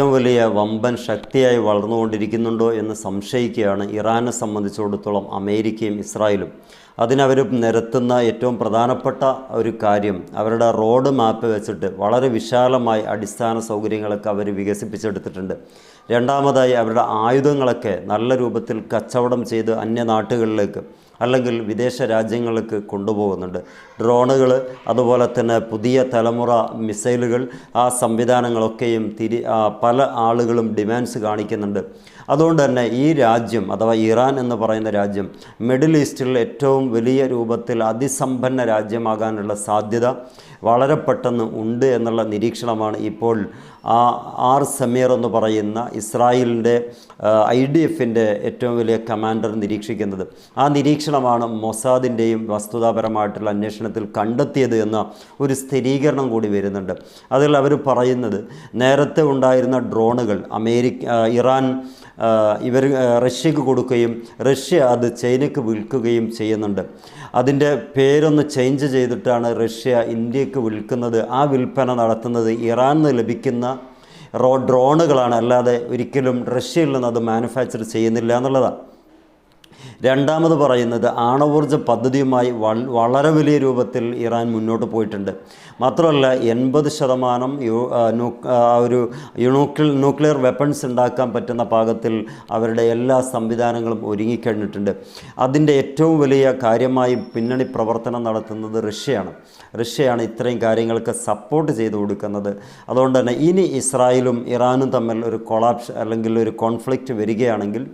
ഏറ്റവും വലിയ വമ്പൻ ശക്തിയായി വളർന്നുകൊണ്ടിരിക്കുന്നുണ്ടോ എന്ന് സംശയിക്കുകയാണ് ഇറാനെ സംബന്ധിച്ചിടത്തോളം അമേരിക്കയും ഇസ്രായേലും. അതിനവർ നിരത്തുന്ന ഏറ്റവും പ്രധാനപ്പെട്ട ഒരു കാര്യം അവരുടെ റോഡ് മാപ്പ് വെച്ചിട്ട് വളരെ വിശാലമായി അടിസ്ഥാന സൗകര്യങ്ങളൊക്കെ അവർ വികസിപ്പിച്ചെടുത്തിട്ടുണ്ട്. രണ്ടാമതായി അവരുടെ ആയുധങ്ങളൊക്കെ നല്ല രൂപത്തിൽ കച്ചവടം ചെയ്ത് അന്യനാട്ടുകളിലേക്ക് അല്ലെങ്കിൽ വിദേശ രാജ്യങ്ങൾക്ക് കൊണ്ടുപോകുന്നുണ്ട്. ഡ്രോണുകൾ അതുപോലെ തന്നെ പുതിയ തലമുറ മിസൈലുകൾ ആ സംവിധാനങ്ങളൊക്കെയും തിരി പല ആളുകളും ഡിമാൻഡ്സ് കാണിക്കുന്നുണ്ട്. അതുകൊണ്ട് തന്നെ ഈ രാജ്യം അഥവാ ഇറാൻ എന്ന് പറയുന്ന രാജ്യം മിഡിൽ ഈസ്റ്റിൽ ഏറ്റവും വലിയ രൂപത്തിൽ അതിസമ്പന്ന രാജ്യമാകാനുള്ള സാധ്യത വളരെ പെട്ടെന്ന് ഉണ്ട് എന്നുള്ള നിരീക്ഷണമാണ് ഇപ്പോൾ ആർ സമീർ എന്ന് പറയുന്ന ഇസ്രായേലിന്റെ ഐ ഡി എഫിന്റെ ഏറ്റവും വലിയ കമാൻഡർ നിരീക്ഷിക്കുന്നത്. ആ നിരീക്ഷണമാണ് മൊസാദിന്റെയും വസ്തുതാപരമായിട്ടുള്ള അന്വേഷണത്തിൽ കണ്ടെത്തിയത് എന്ന ഒരു സ്ഥിരീകരണം കൂടി വരുന്നുണ്ട്. അതിൽ അവർ പറയുന്നത് നേരത്തെ ഉണ്ടായിരുന്ന ഡ്രോണുകൾ അമേരിക്ക ഇറാൻ ഇവർ റഷ്യക്ക് കൊടുക്കുകയും റഷ്യ അത് ചൈനയ്ക്ക് വിൽക്കുകയും ചെയ്യുന്നുണ്ട്. അതിന്റെ പേരൊന്ന് ചേഞ്ച് ചെയ്തിട്ടാണ് റഷ്യ ഇന്ത്യയ്ക്ക് വിൽക്കുന്നത്. ആ വിൽപ്പന നടത്തുന്നത് ഇറാനിൽ നിന്ന് ലഭിക്കുന്ന റോ ഡ്രോണുകളാണ് അല്ലാതെ ഒരിക്കലും റഷ്യയിൽ നിന്ന് അത് മാനുഫാക്ചർ ചെയ്യുന്നില്ല എന്നുള്ളതാണ്. രണ്ടാമത് പറയുന്നത് ആണവോർജ പദ്ധതിയുമായി വളരെ വലിയ രൂപത്തിൽ ഇറാൻ മുന്നോട്ട് പോയിട്ടുണ്ട്. മാത്രമല്ല എൺപത് ശതമാനം ഒരു ന്യൂക്ലിയർ ന്യൂക്ലിയർ വെപ്പൺസ് ഉണ്ടാക്കാൻ പറ്റുന്ന പാകത്തിൽ അവരുടെ എല്ലാ സംവിധാനങ്ങളും ഒരുങ്ങിക്കഴിഞ്ഞിട്ടുണ്ട്. അതിന്റെ ഏറ്റവും വലിയ കാര്യമായി പിന്നണി പ്രവർത്തനം നടത്തുന്നത് റഷ്യയാണ്. റഷ്യയാണ് ഇത്രയും കാര്യങ്ങൾക്ക് സപ്പോർട്ട് ചെയ്തു കൊടുക്കുന്നത്. അതുകൊണ്ട് തന്നെ ഇനി ഇസ്രായേലും ഇറാനും തമ്മിൽ ഒരു കൊളാപ്സ് അല്ലെങ്കിൽ ഒരു കോൺഫ്ലിക്റ്റ് വരികയാണെങ്കിൽ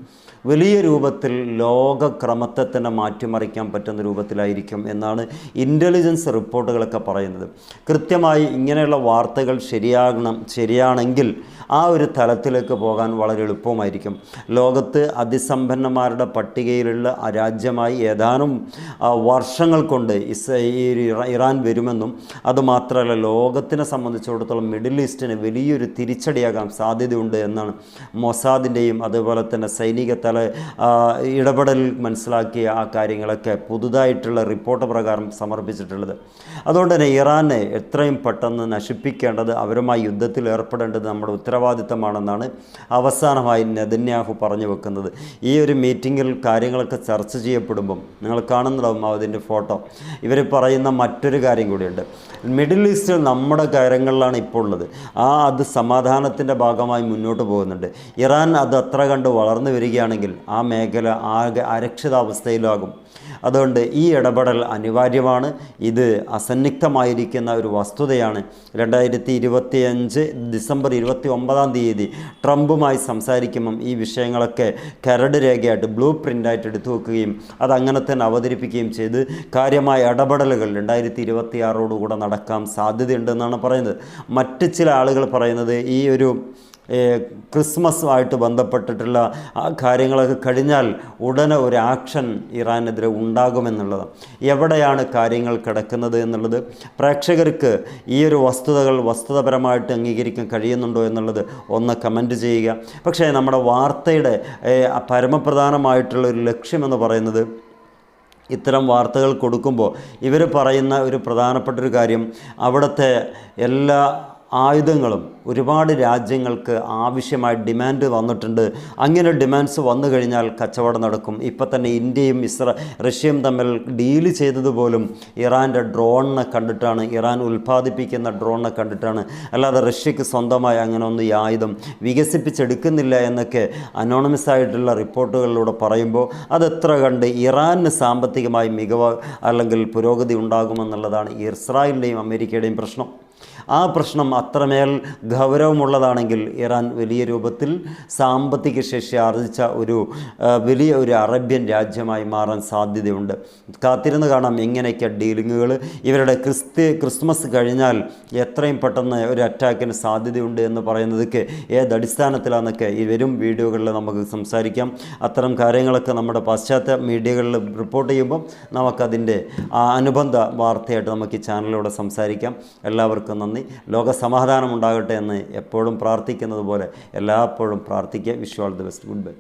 വലിയ രൂപത്തിൽ ലോകക്രമത്തെ തന്നെ മാറ്റിമറിക്കാൻ പറ്റുന്ന രൂപത്തിലായിരിക്കും എന്നാണ് ഇന്റലിജൻസ് റിപ്പോർട്ടുകളൊക്കെ പറയുന്നത്. കൃത്യമായി ഇങ്ങനെയുള്ള വാർത്തകൾ ശരിയാകണം ശരിയാണെങ്കിൽ ആ ഒരു തലത്തിലേക്ക് പോകാൻ വളരെ എളുപ്പമായിരിക്കും ലോകത്ത് അതിസമ്പന്നന്മാരുടെ പട്ടികയിലുള്ള രാജ്യമായി ഏതാനും വർഷങ്ങൾ കൊണ്ട് ഇസ് ഇറാൻ വരുമെന്നും അതുമാത്രമല്ല ലോകത്തിനെ സംബന്ധിച്ചിടത്തോളം മിഡിൽ ഈസ്റ്റിന് വലിയൊരു തിരിച്ചടിയാകാൻ സാധ്യതയുണ്ട് എന്നാണ് മൊസാദിന്റെയും അതുപോലെ തന്നെ സൈനിക തല ആ, ഇടപെടലിൽ മനസ്സിലാക്കിയ ആ കാര്യങ്ങളൊക്കെ പുതുതായിട്ടുള്ള റിപ്പോർട്ട് പ്രകാരം സമർപ്പിച്ചിട്ടുള്ളത്. അതുകൊണ്ട് തന്നെ ഇറാനെ എത്രയും പെട്ടെന്ന് നശിപ്പിക്കേണ്ടത് അവരുമായി യുദ്ധത്തിൽ ഏർപ്പെടേണ്ടത് നമ്മുടെ ഉത്തരവാദിത്തമാണെന്നാണ് അവസാനമായി നെതന്യാഹു പറഞ്ഞു വെക്കുന്നത്. ഈ ഒരു മീറ്റിങ്ങിൽ കാര്യങ്ങളൊക്കെ ചർച്ച ചെയ്യപ്പെടുമ്പം നിങ്ങൾ കാണുന്നുണ്ടാവും അതിന്റെ ഫോട്ടോ. ഇവർ പറയുന്ന മറ്റൊരു കാര്യം കൂടിയുണ്ട്. മിഡിൽ ഈസ്റ്റിൽ നമ്മുടെ കാര്യങ്ങളിലാണ് ഇപ്പോൾ ഉള്ളത്. ആ അത് സമാധാനത്തിന്റെ ഭാഗമായി മുന്നോട്ട് പോകുന്നുണ്ട്. ഇറാൻ അത് അത്ര കണ്ട് വളർന്നു വരികയാണെങ്കിൽ ആ മേഖല ആകെ അരക്ഷിതാവസ്ഥയിലാകും. അതുകൊണ്ട് ഈ ഇടപെടൽ അനിവാര്യമാണ്. ഇത് അസന്നിഗ്ധമായിരിക്കുന്ന ഒരു വസ്തുതയാണ്. രണ്ടായിരത്തി ഇരുപത്തിയഞ്ച് ഡിസംബർ ഇരുപത്തി ഒമ്പതാം തീയതി ട്രംപുമായി സംസാരിക്കുമ്പം ഈ വിഷയങ്ങളൊക്കെ കരട് രേഖയായിട്ട് ബ്ലൂ പ്രിന്റായിട്ട് എടുത്തു വെക്കുകയും അത് അങ്ങനെ തന്നെ അവതരിപ്പിക്കുകയും ചെയ്ത് കാര്യമായ ഇടപെടലുകൾ രണ്ടായിരത്തി ഇരുപത്തി ആറോടുകൂടെ നടക്കാൻ സാധ്യതയുണ്ടെന്നാണ് പറയുന്നത്. മറ്റ് ചില ആളുകൾ പറയുന്നത് ഈ ഒരു ക്രിസ്മസുമായിട്ട് ബന്ധപ്പെട്ടിട്ടുള്ള ആ കാര്യങ്ങളൊക്കെ കഴിഞ്ഞാൽ ഉടനെ ഒരു ആക്ഷൻ ഇറാനെതിരെ ഉണ്ടാകുമെന്നുള്ളത്. എവിടെയാണ് കാര്യങ്ങൾ കിടക്കുന്നത് എന്നുള്ളത് പ്രേക്ഷകർക്ക് ഈ ഒരു വസ്തുതകൾ വസ്തുതപരമായിട്ട് അംഗീകരിക്കാൻ കഴിയുന്നുണ്ടോ എന്നുള്ളത് ഒന്ന് കമന്റ് ചെയ്യുക. പക്ഷേ നമ്മുടെ വാർത്തയുടെ പരമപ്രധാനമായിട്ടുള്ള ഒരു ലക്ഷ്യമെന്ന് പറയുന്നത് ഇത്തരം വാർത്തകൾ കൊടുക്കുമ്പോൾ ഇവർ പറയുന്ന ഒരു പ്രധാനപ്പെട്ട ഒരു കാര്യം അവിടുത്തെ എല്ലാ ആയുധങ്ങളും ഒരുപാട് രാജ്യങ്ങൾക്ക് ആവശ്യമായ ഡിമാൻഡ് വന്നിട്ടുണ്ട്. അങ്ങനെ ഡിമാൻഡ്സ് വന്നു കഴിഞ്ഞാൽ കച്ചവടം നടക്കും. ഇപ്പം തന്നെ ഇന്ത്യയും ഇസ്ര റഷ്യയും തമ്മിൽ ഡീൽ ചെയ്തതുപോലും ഇറാന്റെ ഡ്രോണിനെ കണ്ടിട്ടാണ്. ഇറാൻ ഉൽപ്പാദിപ്പിക്കുന്ന ഡ്രോണിനെ കണ്ടിട്ടാണ്. അല്ലാതെ റഷ്യക്ക് സ്വന്തമായി അങ്ങനെ ഒന്നും ഈ ആയുധം വികസിപ്പിച്ചെടുക്കുന്നില്ല എന്നൊക്കെ അനോണമസ് ആയിട്ടുള്ള റിപ്പോർട്ടുകളിലൂടെ പറയുമ്പോൾ അതെത്ര കണ്ട് ഇറാന് സാമ്പത്തികമായി മികവ് അല്ലെങ്കിൽ പുരോഗതി ഉണ്ടാകുമെന്നുള്ളതാണ് ഇസ്രായേലിന്റെയും അമേരിക്കയുടെയും പ്രശ്നം. ആ പ്രശ്നം അത്രമേൽ ഗൗരവമുള്ളതാണെങ്കിൽ ഇറാൻ വലിയ രൂപത്തിൽ സാമ്പത്തിക ശേഷി ആർജിച്ച ഒരു വലിയ ഒരു അറബ്യൻ രാജ്യമായി മാറാൻ സാധ്യതയുണ്ട്. കാത്തിരുന്ന് കാണാം എങ്ങനെയൊക്കെ ഡീലിങ്ങുകൾ. ഇവരുടെ ക്രിസ്ത്യ ക്രിസ്മസ് കഴിഞ്ഞാൽ എത്രയും പെട്ടെന്ന് ഒരു അറ്റാക്കിന് സാധ്യതയുണ്ട് എന്ന് പറയുന്നതൊക്കെ ഏതടിസ്ഥാനത്തിലാണെന്നൊക്കെ ഈ വീഡിയോകളിൽ നമുക്ക് സംസാരിക്കാം. അത്തരം കാര്യങ്ങളൊക്കെ നമ്മുടെ പാശ്ചാത്യ മീഡിയകളിൽ റിപ്പോർട്ട് ചെയ്യുമ്പം നമുക്കതിന്റെ അനുബന്ധ വാർത്തയായിട്ട് നമുക്ക് ഈ ചാനലിലൂടെ സംസാരിക്കാം. എല്ലാവർക്കും നന്ദി. ലോക സമാധാനം ഉണ്ടാകട്ടെ എന്ന് എപ്പോഴും പ്രാർത്ഥിക്കുന്നത് പോലെ എല്ലായ്പ്പോഴും പ്രാർത്ഥിക്കുക. Wish all the best. Goodbye.